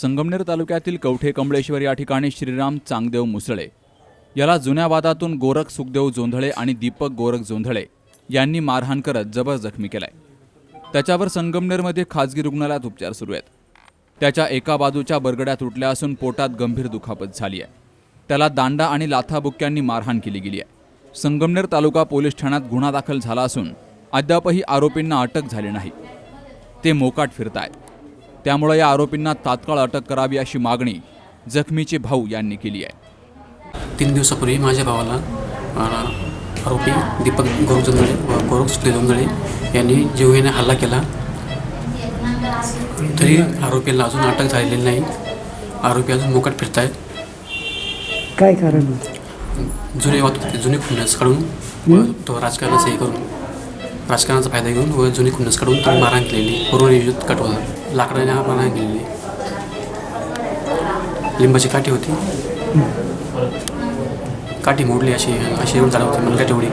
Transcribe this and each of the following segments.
संगमनेर तालुक्यातील कवठे कमळेश्वर या ठिकाणी श्रीराम चांगदेव मुसळे याला जुन्या वादातून गोरख सुखदेव जोंधळे आणि दीपक गोरख जोंधळे यांनी मारहाण करत जबर जखमी केलाय. त्याच्यावर संगमनेरमध्ये खाजगी रुग्णालयात उपचार सुरू आहेत. त्याच्या एका बाजूच्या बरगड्या तुटल्या असून पोटात गंभीर दुखापत झाली आहे त्याला दांडा आणि लाथाबुक्क्यांनी मारहाण केली गेली आहे संगमनेर तालुका पोलीस ठाण्यात गुन्हा दाखल झाला असून अद्यापही आरोपींना अटक झाली नाही. ते मोकाट फिरतायत. त्यामुळे या आरोपींना तात्काळ अटक करावी अशी मागणी जखमीचे भाऊ यांनी केली आहे. तीन दिवसापूर्वी माझ्या भावाला आरोपी दीपक गोरख जोंधळे व गोरख जोंधळे यांनी जीवघेने हल्ला केला. तरी आरोपीला अजून अटक झालेली नाही. आरोपी अजून मोकाट फिरत आहेत काय कारण जुने वाहतूक होते जुने खुन्नस काढून व तो राजकारणाचं हे करून राजकारणाचा फायदा घेऊन व जुने खुन्नस काढून त्यांनी मारहाण केलेली पूर्वनियोजित कट होता लाकडाने मारहाण केलेली लिंबाची काठी होती. काठी मोडली अशी अशी येऊन झाड होती मुलगा तेवढी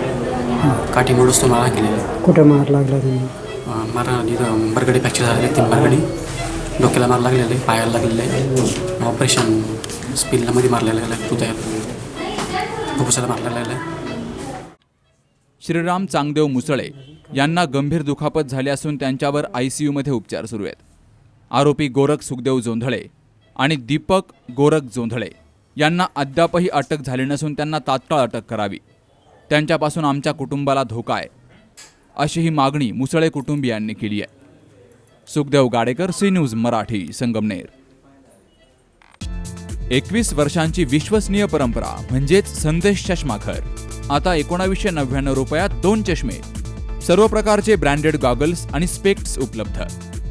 काठी मोडूच तो मारहाण केलेली कुठं मार लागला मारा इथं बरगडी फ्रॅक्चर झालेले तीन बरगडी. डोक्याला मार लागलेले पायाला लागलेले. आहे ऑपरेशन स्पिनलामध्ये मारलेलं आहे तुझ्या फुफ्फुसाला मारलेलं आहे श्रीराम चांगदेव मुसळे यांना गंभीर दुखापत झाली असून त्यांच्यावर आय सी यूमध्ये उपचार सुरू आहेत. आरोपी गोरख सुखदेव जोंधळे आणि दीपक गोरख जोंधळे यांना अद्यापही अटक झाली नसून त्यांना तात्काळ अटक करावी. त्यांच्यापासून आमच्या कुटुंबाला धोका आहे अशी ही मागणी मुसळे कुटुंबियांनी केली आहे. Sukhdev Gadekar C news Marathi Sangamner. एकवीस वर्षांची विश्वसनीय परंपरा म्हणजेच संदेश चष्माघर. आता एकोणावीसशे नव्याण्णव रुपयात दोन चष्मे सर्व प्रकारचे ब्रँडेड गॉगल्स आणि स्पेक्ट्स उपलब्ध.